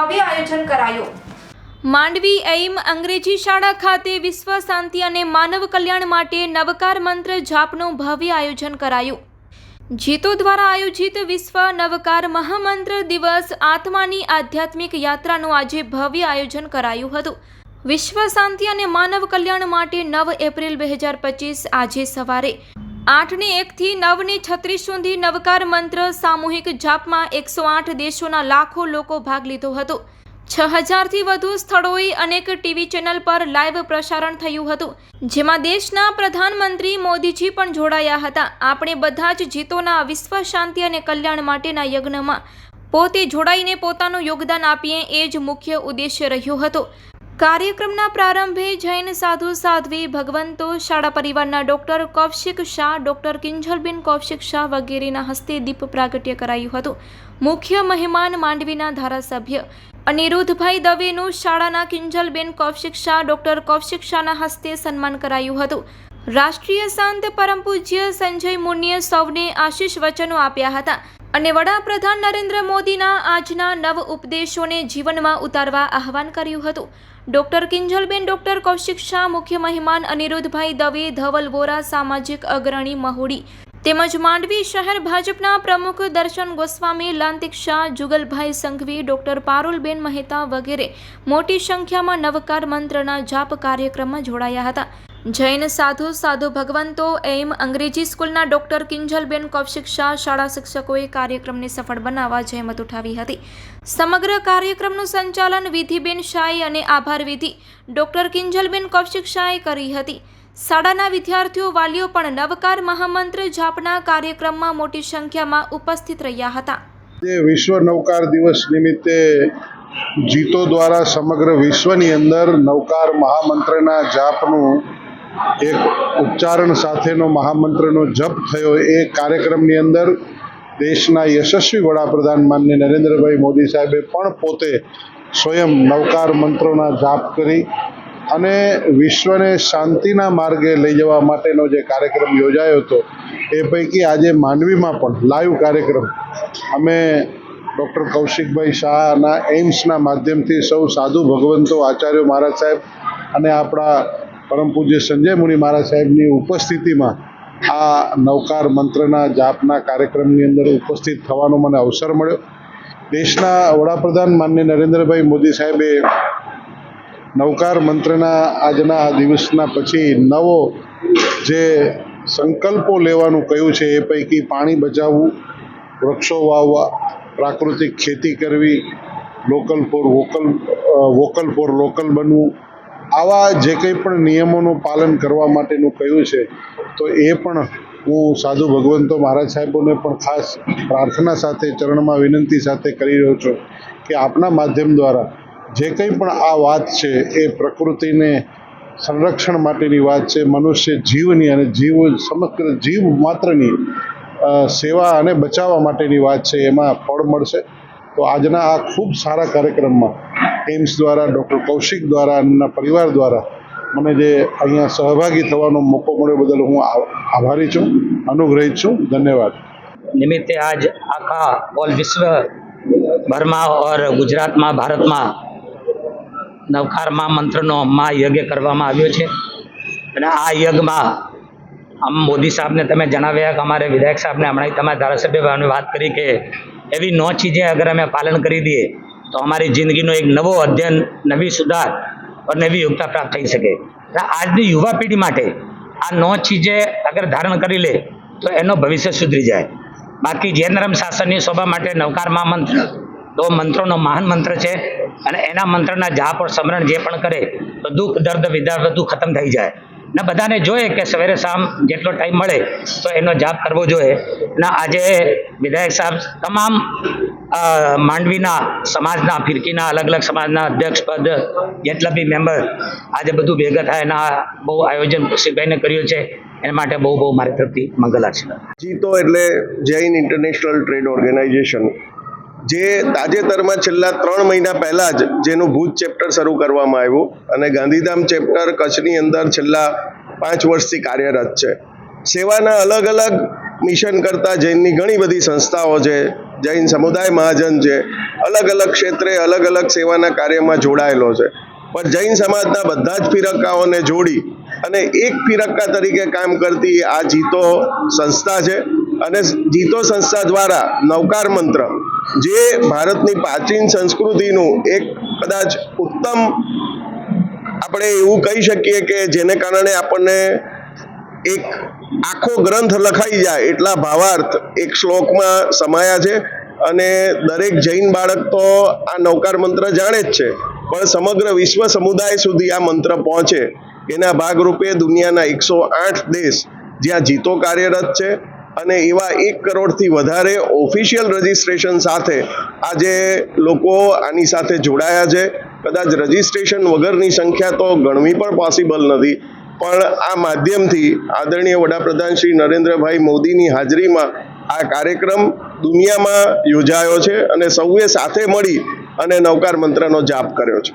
ભવ્ય આયોજન કરાયું. માંડવી એઇમ અંગ્રેજી શાળા ખાતે વિશ્વ શાંતિ અને માનવ કલ્યાણ માટે નવકાર મંત્ર જાપનું ભવ્ય આયોજન કરાયું. જીતો દ્વારા આયોજિત વિશ્વ નવકાર મહામંત્ર દિવસ આત્માની આધ્યાત્મિક યાત્રાનું આજે ભવ્ય આયોજન કરાયું હતું. વિશ્વ શાંતિ અને માનવ કલ્યાણ માટે નવ એપ્રિલ બે હજાર પચીસ આજે સવારે આઠને એકથી નવને છત્રીસ સુધી નવકાર મંત્ર સામૂહિક જાપમાં એકસો આઠ દેશોના લાખો લોકો ભાગ લીધો હતો. છ હજારથી વધુ સ્થળોએ અનેક ટીવી ચેનલ પર લાઈવ પ્રસારણ થયું હતું. જેમાં દેશના પ્રધાનમંત્રી મોદીજી પણ જોડાયા હતા. આપણે બધા જ જીતોના વિશ્વ શાંતિ અને કલ્યાણ માટેના યજ્ઞમાં પોતે જોડાઈને પોતાનું યોગદાન આપીએ એ જ મુખ્ય ઉદ્દેશ્ય રહ્યો હતો. કાર્યક્રમના પ્રારંભે જૈન સાધુ સાધ્વી ભગવંતો, શાળા પરિવારના ડોક્ટર કૌશિક શાહ, ડોક્ટર કિંજલબેન કૌશિક શાહ વગેરેના હસ્તે દીપ પ્રાગટ્ય કરાયું હતું. મુખ્ય મહેમાન માંડવીના ધારાસભ્ય અનિરુદ્ધભાઈ દવેનું શાળાના કિંજલબેન કૌશિક શાહ, ડોક્ટર કૌશિક શાહના હસ્તે સન્માન કરાયું હતું. રાષ્ટ્રીય સંત પરમ પૂજ્ય સંજય મુનિએ સૌને આશીષ વચનો આપ્યા હતા. અને વડાપ્રધાન નરેન્દ્ર મોદીના આજના નવ ઉપદેશોને જીવનમાં ઉતારવા આહવાન કર્યું હતું. ડોક્ટર કિંજલબેન, ડોક્ટર કૌશિક શાહ, મુખ્ય મહેમાન અનિરુદ્ધભાઈ દવે, ધવલ વોરા, સામાજિક અગ્રણી મહુડી તેમજ માંડવી શહેર ભાજપના પ્રમુખ દર્શન ગોસ્વામી, લાંતિક શાહ, જુગલભાઈ સંઘવી, ડોક્ટર પારુલબેન મહેતા વગેરે મોટી સંખ્યામાં નવકાર મંત્રના જાપ કાર્યક્રમમાં જોડાયા હતા. જૈન સાધુ સાધુ ભગવંતો એમ અંગ્રેજી સ્કૂલના ડોક્ટર કિંજલબેન કૌશિક શાળા શિક્ષકોએ કાર્યક્રમને સફળ બનાવવા જહેમત ઉઠાવી હતી. સમગ્ર કાર્યક્રમનું સંચાલન વિધિબેન શાહે અને આભાર વિધિ ડોક્ટર કિંજલબેન કૌશિક કરી હતી. શાળાના વિદ્યાર્થીઓ, વાલીઓ પણ નવકાર મહામંત્ર જાપના કાર્યક્રમમાં મોટી સંખ્યામાં ઉપસ્થિત રહ્યા હતા. વિશ્વ નવકાર દિવસ નિમિત્તે જીતો દ્વારા સમગ્ર વિશ્વની અંદર નવકાર મહામંત્રના જાપનું એક ઉચ્ચારણ સાથેનો મહામંત્રનો જપ થયો. એ કાર્યક્રમની અંદર દેશના યશસ્વી વડાપ્રધાન માન્ય નરેન્દ્રભાઈ મોદી સાહેબે પણ પોતે સ્વયં નવકાર મંત્રોના જાપ કરી અને વિશ્વને શાંતિના માર્ગે લઈ જવા માટેનો જે કાર્યક્રમ યોજાયો હતો, એ પૈકી આજે માંડવીમાં પણ લાઈવ કાર્યક્રમ. અમે ડૉક્ટર કૌશિકભાઈ શાહના એમ્સના માધ્યમથી સૌ સાધુ ભગવંતો, આચાર્ય મહારાજ સાહેબ અને આપણા પરમ પૂજ્ય સંજય મુનિ મહારાજ સાહેબની ઉપસ્થિતિમાં આ નવકાર મંત્રના જાપના કાર્યક્રમની અંદર ઉપસ્થિત થવાનો મને અવસર મળ્યો. દેશના વડાપ્રધાન માન્ય નરેન્દ્રભાઈ મોદી સાહેબે નવકાર મંત્રના આજના આ દિવસના પછી નવો જે સંકલ્પો લેવાનું કહ્યું છે એ પૈકી પાણી બચાવવું, વૃક્ષો વાવવા, પ્રાકૃતિક ખેતી કરવી, local for vocal vocal for local બનવું આવા જે કંઈ પણ નિયમોનું પાલન કરવા માટેનું કહ્યું છે, તો એ પણ હું સાધુ ભગવંતો મહારાજ સાહેબોને પણ ખાસ પ્રાર્થના સાથે, ચરણમાં વિનંતી સાથે કરી રહ્યો છું કે આપના માધ્યમ દ્વારા જે કંઈ પણ આ વાત છે, એ પ્રકૃતિને સંરક્ષણ માટેની વાત છે, મનુષ્ય જીવની અને જીવ સમગ્ર જીવ માત્રની સેવા અને બચાવવા માટેની વાત છે, એમાં ફળ મળશે. તો આજના આ ખૂબ સારા કાર્યક્રમમાં એમ્સ દ્વારા ડૉક્ટર કૌશિક દ્વારા એમના પરિવાર દ્વારા મને જે અહીંયા સહભાગી થવાનો મોકો મળ્યો બદલ હું આભારી છું, અનુગ્રહિત છું. ધન્યવાદ. નિમિત્તે આજ આખા ઓલ વિશ્વ ભરમાં ઓર ગુજરાતમાં, ભારતમાં નવકારમાં મંત્રનો મા યજ્ઞ કરવામાં આવ્યો છે. અને આ યજ્ઞમાં આમ મોદી સાહેબને તમે જણાવ્યા કે અમારે વિધાયક સાહેબને હમણાં તમારા ધારાસભ્ય વાત કરી કે એવી નો ચીજે અગર અમે પાલન કરી દઈએ તો અમારી જિંદગીનો એક નવો અધ્યયન, નવી સુધાર और નવી યોગતા પ્રાપ્ત થઈ શકે. આજની યુવા પેઢી માટે આ નો ચીજે અગર ધારણ કરી લે, તો એનો ભવિષ્ય સુધરી જાય. બાકી જૈન ધર્મ શાસનની શોભા માટે નવકારમાં મંત્ર તો મંત્રોનો મહાન મંત્ર છે, અને એના મંત્રના જાપ ઓર સ્મરણ જે પણ કરે, તો દુઃખ, દર્દ વિદાર બધું ખતમ થઈ જાય. ને બધાને જોઈએ કે સવારે શામ જેટલો ટાઈમ મળે, તો એનો જાપ કરવો જોઈએ. ને આજે વિધાયક સાહેબ તમામ માંડવીના સમાજના, ફિરકીના અલગ અલગ સમાજના અધ્યક્ષ પદ, જેટલા બી મેમ્બર આજે બધું ભેગા થાય એના બહુ આયોજન કૌશિકભાઈને કર્યું છે, એના માટે બહુ બહુ મારી તરફથી મંગલ છે. જીતો એટલે જૈન ઇન્ટરનેશનલ ટ્રેડ ઓર્ગેનાઇઝેશન, જે તાજેતરમાં છેલ્લા ત્રણ મહિના પહેલાં જ જેનું ભુજ ચેપ્ટર શરૂ કરવામાં આવ્યું અને ગાંધીધામ ચેપ્ટર કચ્છની અંદર છેલ્લા પાંચ વર્ષથી કાર્યરત છે. સેવાના અલગ અલગ મિશન કરતા જૈનની ઘણી બધી સંસ્થાઓ છે જૈન સમુદાય મહાજન છે. અલગ અલગ ક્ષેત્રે અલગ અલગ સેવાના કાર્યમાં જોડાયેલો છે. પણ જૈન સમાજના બધા જ ફિરક્કાઓને જોડી અને એક ફિરક્કા તરીકે કામ કરતી આ જીતો સંસ્થા છે અને જીતો સંસ્થા દ્વારા નવકાર મંત્ર, જે ભારતની પ્રાચીન સંસ્કૃતિનું એક કદાચ ઉત્તમ આપણે એવું કહી શકીએ કે જેને કારણે આપણને એક આખો ગ્રંથ લખાઈ જાય એટલા ભાવાર્થ એક શ્લોકમાં સમાયા છે. અને દરેક જૈન બાળક તો આ નૌકાર મંત્ર જાણે જ છે. પણ સમગ્ર વિશ્વ સમુદાય સુધી આ મંત્ર પહોંચે. એના ભાગરૂપે દુનિયાના એકસો આઠ દેશ જ્યાં જીતો કાર્યરત છે. અને એવા એક કરોડથી વધારે ઓફિશિયલ રજિસ્ટ્રેશન સાથે આજે લોકો આની સાથે જોડાયા છે. કદાચ રજિસ્ટ્રેશન વગરની સંખ્યા તો ગણવી પણ પોસિબલ નથી. પણ આ માધ્યમથી આદરણીય વડાપ્રધાન શ્રી નરેન્દ્રભાઈ મોદીની હાજરીમાં આ કાર્યક્રમ દુનિયામાં યોજાયો છે અને સૌએ સાથે મળી અને નવકાર મંત્રનો જાપ કર્યો છે.